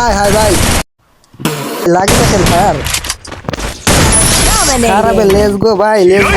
হায় হায় ভাই। লাগে দেখেন ফায়ার খারাপ লেটস গো ভাই let's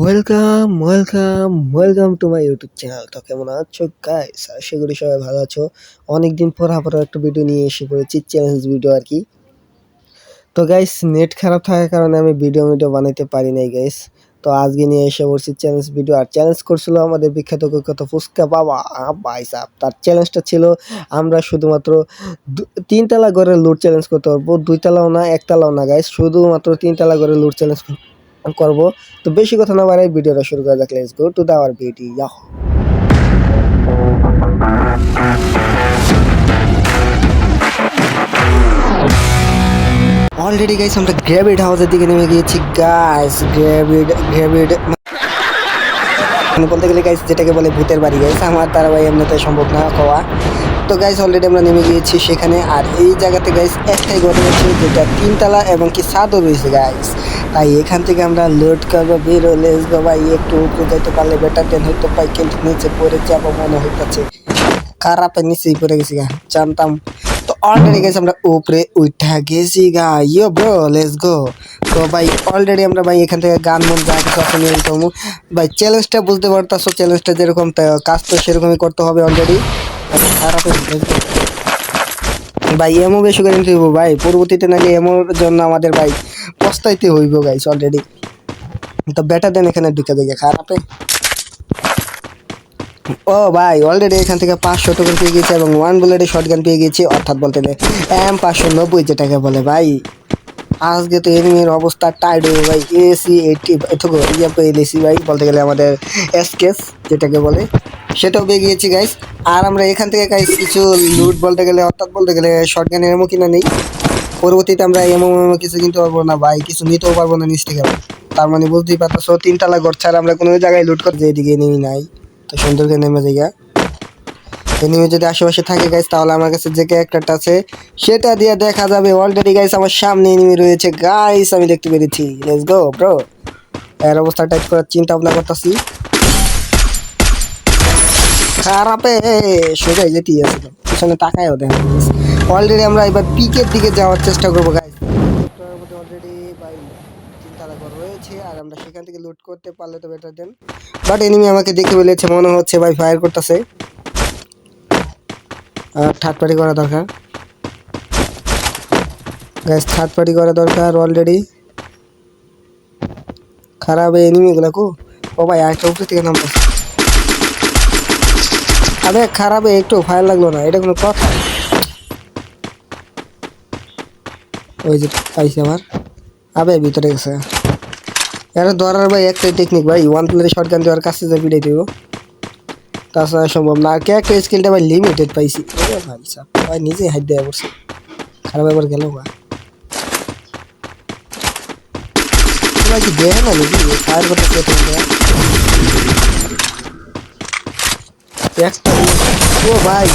welcome welcome welcome to my YouTube channel তো কেমন আছো গাইস আশা করি সবাই ভালো আছো। অনেকদিন পর আবার একটা ভিডিও নিয়ে এসে পড়েছি চ্যালেঞ্জ ভিডিও আর কি। তো গাইস নেট খারাপ থাকার কারণে আমি ভিডিও ভিডিও বানাইতে পারি নাই গাইস তো আজকে নিয়ে এসে পড়ছি চ্যালেঞ্জ ভিডিও আর চ্যালেঞ্জ করছিল আমাদের বিখ্যাত কুখ্যাত ফুচকা বাবা, ভাই সাহ তার চ্যালেঞ্জটা ছিল আমরা শুধুমাত্র তিনতলা ঘরে লুট চ্যালেঞ্জ করতে পারব। দুইতলাও না, একতলাও না গাইস শুধুমাত্র তিনতলা ঘরে লুট চ্যালেঞ্জ করব। তো বেশি কথা না বাড়াই ভিডিওটা শুরু করা যাক। Go to the our video already guys আমরা গ্র্যাভিড হাউসের দিকে নেমে গিয়েছি। গাইস গ্র্যাভিড গ্র্যাভিড মানে বলতে গেলে গাইস যেটাকে বলে ভূতের বাড়ি গাইস আমার দ্বারা ভাই এমনিতে সম্ভব না হওয়া তো গাইস অলরেডি আমরা নেমে গিয়েছি সেখানে আর এই জায়গাতে গাইস একটাই ঘটনা হচ্ছে যেটা তিনতলা এবং কি ছাদও রয়েছে গাইস তাই এখান থেকে আমরা লোড করব বেরো লেস গো ভাই একটু উপরে যাইতে পারলে বেটার দেন হয়তো পাই কিন্তু নিচে পড়ে যাব মনে হইতেছে। খারাপের নিচেই পড়ে গেছি গা জানতাম। অলরেডি গেছি আমরা উপরে উঠা গেছি গা ইয়ো ব্রো লেটস গো তো ভাই অলরেডি আমরা ভাই এখান থেকে গান মন যা কিছু আছে নিয়ে ভাই চ্যালেঞ্জটা বুঝতে পারতাছো চ্যালেঞ্জটা যেরকম কাজ তো সেরকমই করতে হবে অলরেডি ভাই এমও বেশি করে নিতে হইব, ভাই। পরবর্তীতে নাকি এমোর জন্য আমাদের, ভাই, পস্তাইতে হইব গাইস অলরেডি তো বেটার দেন এখানে ঢুকে দেখে, খারাপে। ও ভাই অলরেডি এখান থেকে পাঁচশো টোকেন পেয়ে গেছি এবং ওয়ান বুলেটে শর্ট গান পেয়ে গেছি, অর্থাৎ বলতে এম পাঁচশো নব্বই যেটাকে বলে ভাই। আজকে তো এনিমির অবস্থা টাইড হয়ে ভাই এসি এইটি এটুকু ইয়ে পেয়ে গেছি ভাই, বলতে গেলে আমাদের এসকেস যেটাকে বলে, সেটাও পেয়ে গিয়েছি গাইস আর আমরা এখান থেকে গাইস কিছু লুট বলতে গেলে, অর্থাৎ বলতে গেলে শর্ট গান এমও কিনা নেই। পরবর্তীতে আমরা এমও এমও কিছু কিনতে পারব না ভাই, কিছু নিতেও পারব না নিচ থেকে। তার মানে বুঝতেই পারতো তিনতলা ঘর ছাড়া আমরা কোনো জায়গায় লুট করতে এদিকে নেমে নাই। সুন্দর করে নেমে জায়গা এনিমি যদি আশেপাশে থাকে গাইস তাহলে আমার কাছে যে ক্যারেক্টারটা আছে, সেটা দিয়ে দেখা যাবে। অলরেডি গাইস আমার সামনে এনিমি রয়েছে। গাইস আমি দেখতে পেরেছি। লেটস গো ব্রো এর অবস্থা টাইপ করার চিন্তা ভাবনা করতেছি। খারাপে, সোজাই যেতেই আসছিল পিছনে তাকায়ও দেখা অলরেডি আমরা এবার পিকের দিকে যাওয়ার চেষ্টা করব গাইস অলরেডি ভাই তিনতলা ঘর রয়েছে আর আমরা সেখান থেকে লুট করতে পারলে তো বেটার দেন। বাট এনিমি আমাকে দেখে বলেছে, মনে হচ্ছে ভাই ফায়ার করতেছে। থার্ড পার্টি করা দরকার। গ্যাস থার্ড পার্টি করা দরকার অলরেডি খারাপ এনিমিগুলো কো। ও ভাই আরেকটা উপরে থেকে নামতেছে। আরে, খারাপ একটু ফায়ার লাগল না, এটা কোনো কথা। ওই যে পাইছে আমার। আবে, ভিতরে গেছে। এটা ধরার ভাই একটাই টেকনিক ভাই ওয়ান প্লেয়ারে শর্ট গান দেওয়ার কাছে যা পিড়াই দেবো। তাছাড়া সম্ভব না। আর কে একটা স্কিলটা ভাই লিমিটেড পাইছি? ভাই ভাই নিজেই হাত দেওয়া পড়ছে। খারাপ একবার গেল বা ভাই কি নাকি? ফায়ার ও ভাই।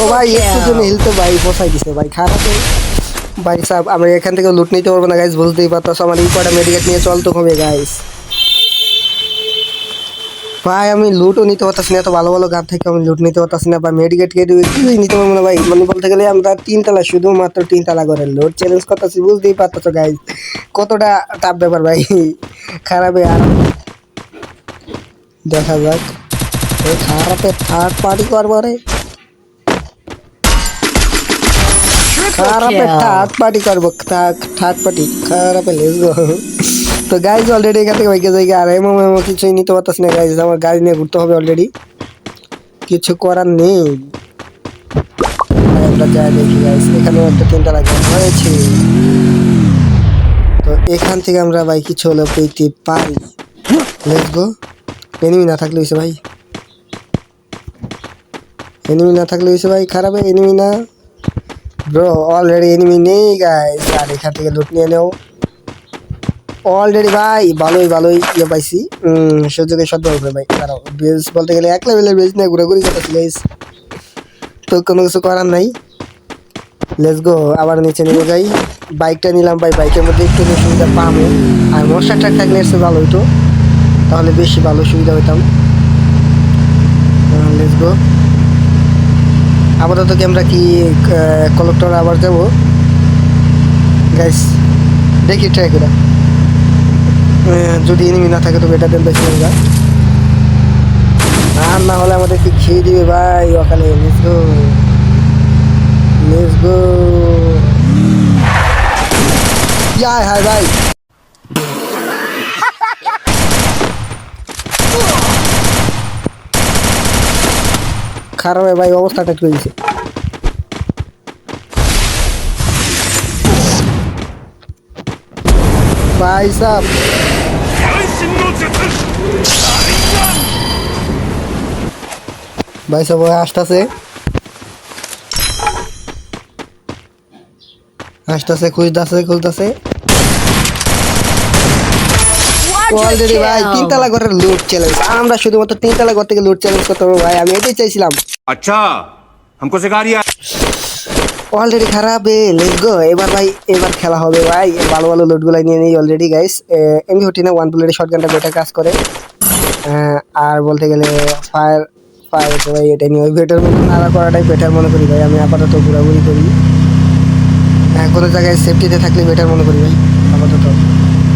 ও ভাই একটু জন্য হিলতে ভাই বসাই দিছে ভাই। খারাপ ভাই সাহেব আমরা এখান থেকে লুট নিতে পারব না গাইস বুঝতেই পারতাম আমার এই কটা মেডিকেট নিয়ে চলতে হবে গাইস ভাই আমি লুটও নিতে পারতাছি না এত ভালো ভালো গান থেকে আমি লুট নিতে পারতাছি না বা মেডিকেট কে কিছুই নিতে পারব না ভাই। মানে বলতে গেলে আমরা তিনতলা শুধুমাত্র তিনতলা করে লোড চ্যালেঞ্জ করতেছি বুঝতেই পারতেছো গাইস কতটা টাফ ব্যাপার ভাই। খারাপে আর দেখা যাক। খারাপে থার্ড পার্টি করব রে। খারাপে থার্ড পার্টি করব থার্ড পার্টি খারাপে লেস গো তো গাইজ অলরেডি এখান থেকে বাইকে যাই আর এমন এমন কিছুই নিতে পারতাস না গাইজ আমার গাড়ি নিয়ে ঘুরতে হবে অলরেডি কিছু করার নেই। আমরা যাই দেখি গাইজ এখানে একটা তিনটা লাগে হয়েছে তো এখান থেকে আমরা ভাই কিছু হলে পেতে পারি। লেটস গো এনিমি না থাকলে হয়েছে ভাই। এনিমি না থাকলে হয়েছে ভাই খারাপ এনিমি না। ব্রো অলরেডি এনিমি নেই গাইস আর এখান থেকে লুট নিয়ে নেও। অলরেডি ভাই, ভালোই ভালোই ইয়ে পাইছি। সুযোগে সদ্য হবে ভাই। দাঁড়াও বেস বলতে গেলে এক লেভেলের বেস নিয়ে ঘুরে যেতেছি গাইস তো কোনো কিছু করার নাই। লেটস গো আবার নিচে নেমে যাই। বাইকটা নিলাম ভাই বাইকের মধ্যে একটু সুবিধা পাবো। আর মশার ট্রাক থাকলে এসে ভালো হতো তাহলে বেশি ভালো সুবিধা হইতাম। লেটস গো আপাতত কি আমরা কি কলেক্টর আবার যাব গাইস দেখি ট্রাই করে। যদি এনিমি না থাকে তো বেটার দেন বেশি আর না হলে আমাদেরকে খেয়ে দিবে ভাই ওখানে? লেটস গো লেটস গো ইয়াই হাই ভাই খারাপ ভাই অবস্থা টাইট করে ভাই সাহ ভাই সব আসতেছে। আসতেছে খুঁজতেছে খুলতেছে। অলরেডি ভাই তিনতলা ঘরের লুট চ্যালেঞ্জ আমরা শুধুমাত্র তিনতলা ঘর থেকে লুট চ্যালেঞ্জ করতে পারবো ভাই আমি এটাই চাইছিলাম अच्छा हमको सिखा रिया অলরেডি খারাপ লেটস গো এবার ভাই এবার খেলা হবে ভাই ভালো ভালো লুটগুলো নিয়ে নিই অলরেডি গাইস এমনি হটি না ওয়ান বুলেটের শর্ট গানটা বেটার কাজ করে আহ, আর বলতে গেলে ফায়ার ফায়ার ভাই এটা নিয়ে বেটার নাড়া করাটাই বেটার মনে করি ভাই আমি আপাতত ঘোরাঘুরি করি হ্যাঁ কোনো জায়গায় সেফটিতে থাকলে বেটার মনে করি ভাই আপাতত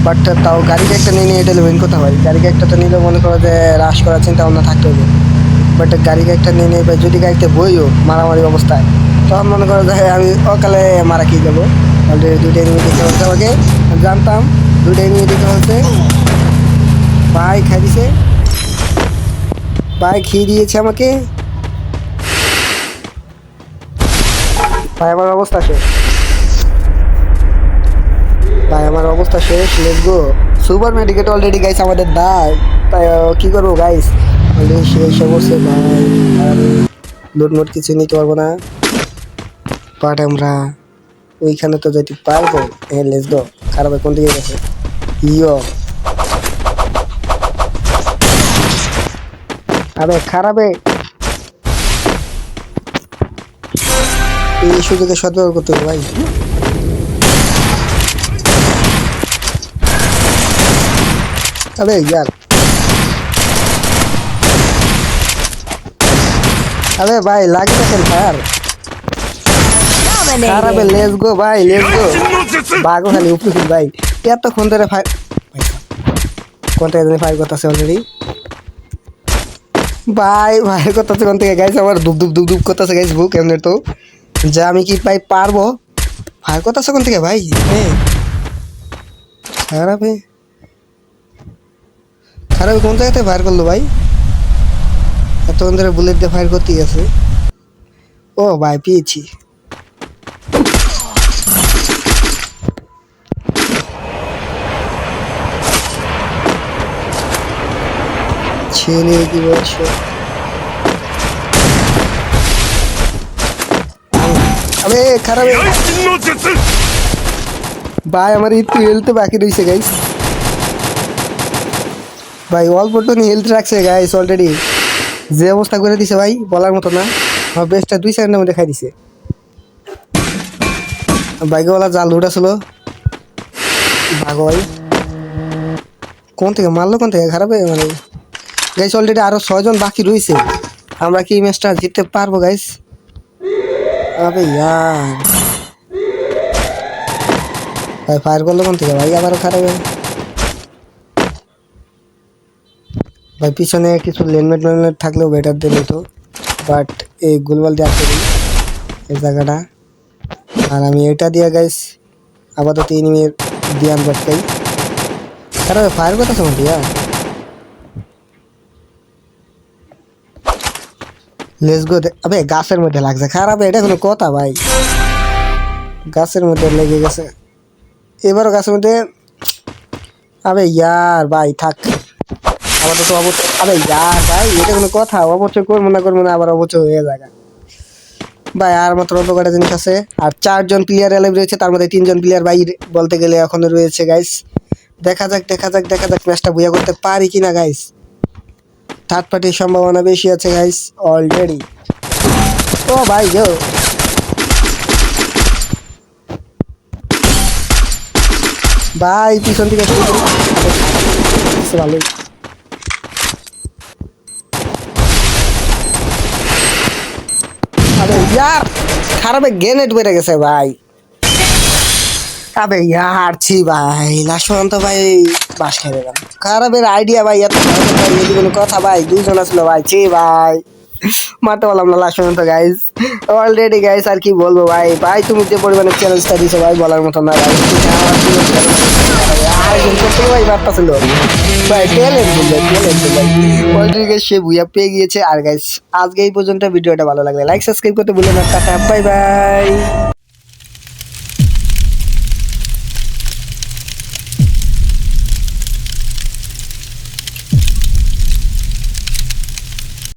বাট তাও গাড়িকে একটা নিয়ে নিয়ে মেন কথা ভাই। গাড়িকে একটা তো নিলে মনে করো যে রাশ করার চিন্তা ভাবনা থাকতে হবে। বাট গাড়িকে একটা নিয়ে নিয়ে যদি গাড়িতে বইও মারামারি অবস্থায় তখন মনে করো যে আমি অকালে মারা খেয়ে যাব। অলরেডি দুইটা এনিমি দিতে হচ্ছে আমাকে। জানতাম, দুইটা এনিমি দিতে হচ্ছে ভাই খাই দিছে। ভাই খেয়ে দিয়েছে আমাকে। ভাই, আমার অবস্থা শেষ। ভাই, আমার অবস্থা শেষ let's go super medicate already guys আমাদের দায় তাই কি করব গাইস অলরেডি শেষ অবশ্যই ভাই। আর লুট মুট কিছু নিতে পারব না। বাট আমরা, ওইখানে তো যেতে পারব। হ্যাঁ লেটস গো খারাপ কোন দিকে গেছে। ইয়ো। আবে খারাপে। এই সুযোগে সতর্ক করতে হবে, ভাই। আরে ইয়ার আরে ভাই লাগবে কেন ফায়ার আরে ভাই লেটস গো ভাই লেটস গো ভাগো খালি উপরে ভাই। এতক্ষণ ধরে ফায়ার কোন থেকে ফায়ার করতেছে অলরেডি ভাই ভাইয়ের কথা কোন থেকে? গাইছে আমার দুপ দুপ দুপ দুপ করতেছে গাইছে বুক এমনি তো। যা আমি কি ভাই পারব? ভাইয়ের কথা কোন থেকে ভাই? হ্যাঁ খারাপ হ্যাঁ আরে কোন কোন জায়গাতে ফায়ার করল ভাই। এতক্ষণ ধরে বুলেট দিয়ে ফায়ার করতেই আছে। ও ভাই পেয়েছি। কি বলছো খারাপ ভাই আমার ইতি বাকি রয়েছে গাইস ভাই, অল্প টনি হেলথ রাখছে গাইস অলরেডি যে অবস্থা করে দিছে ভাই, বলার মতো না। আমার বেস্টটা দুই সেকেন্ডের মধ্যে খাই দিছে। বাইকওয়ালা জাল উঠেছিল। ভাগো ভাই কোন থেকে মারলো, কোন থেকে? খারাপ মানে। গাইস অলরেডি আরও ছয়জন বাকি রয়েছে আমরা কি ম্যাচটা জিততে পারব গাইস আবে ইয়ার। ভাই ফায়ার করল কোন থেকে? ভাই, আবারও খারাপ হয়ে ভাই, পিছনে কিছু লেনমেট মেনমেট থাকলেও বেটার দিল তো বাট এই গুলবাল দিয়ে দিই এই জায়গাটা। আর আমি এটা দিয়ে গাইস আপাতত এনিমির দিয়ান বাটকাই খারাপ ফায়ার কথা মধ্যে ইয়া লেস গো আবে, গাছের মধ্যে লাগছে। খারাপ, এটা কোনো কথা ভাই। গাছের মধ্যে লেগে গেছে। এবারও গাছের মধ্যে আবে, ইয়ার, ভাই, থাক। আমাদের তো অবশ্যই আবে ইয়ার ভাই, এটা কোনো কথা অবশ্যই করব না করব না, আবার অবশ্যই হয়ে যাবে ভাই, আর মাত্র অল্প কটা জিনিস আছে, আর চারজন প্লেয়ার এলাইভ রয়েছে, তার মধ্যে তিনজন প্লেয়ার ভাই বলতে গেলে এখনও রয়েছে গাইস দেখা যাক দেখা যাক দেখা যাক ম্যাচটা বুয়া করতে পারি কিনা গাইস থার্ড পার্টির সম্ভাবনা বেশি আছে গাইস অলরেডি ও ভাই, গো। ভাই, পিছন থেকে ভালোই আরে খারাপে গ্রেনেড বেড়ে গেছে ভাই। আবে ইয়ার, ছি ভাই। লাশমন্ত ভাই, বাস খেয়ে গেলাম। খারাপের আইডিয়া ভাই, এত ভাই এটি কোনো কথা ভাই, দুইজন আসলো ভাই, ছি ভাই। মারতে পারলাম না লাশমন্ত গাইজ অলরেডি গাইজ আর কি বলব ভাই? ভাই, তুমি যে পরিমাণে চ্যালেঞ্জটা দিছো ভাই, বলার মতো না ভাই ভাই ছিল। ভাই সে বুয়া পেয়ে গিয়েছে। আর গাইজ আজকে এই পর্যন্ত ভিডিওটা ভালো লাগলে লাইক সাবস্ক্রাইব করতে ভুলে না। Tata bye bye